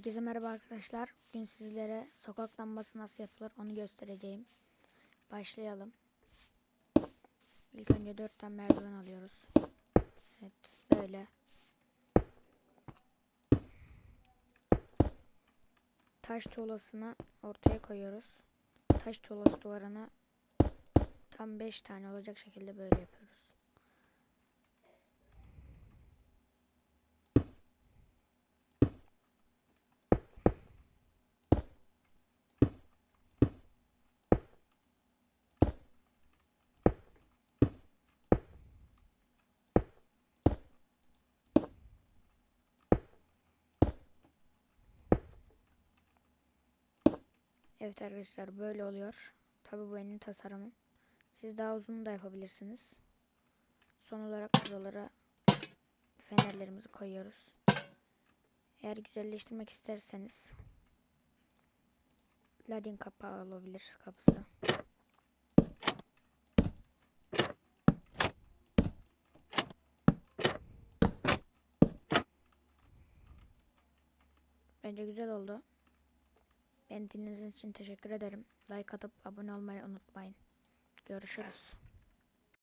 Herkese merhaba arkadaşlar. Bugün sizlere sokak lambası nasıl yapılır onu göstereceğim. Başlayalım. İlk önce 4 tane merdiven alıyoruz. Evet böyle. Taş tuğlasını ortaya koyuyoruz. Taş tuğlası duvarına tam 5 tane olacak şekilde böyle yapıyoruz. Evet arkadaşlar böyle oluyor. Tabi bu benim tasarımım. Siz daha uzun da yapabilirsiniz. Son olarak buralara fenerlerimizi koyuyoruz. Eğer güzelleştirmek isterseniz ladin kapağı olabilir kapısı. Bence güzel oldu. Beni dinlediğiniz için teşekkür ederim. Like atıp abone olmayı unutmayın. Görüşürüz.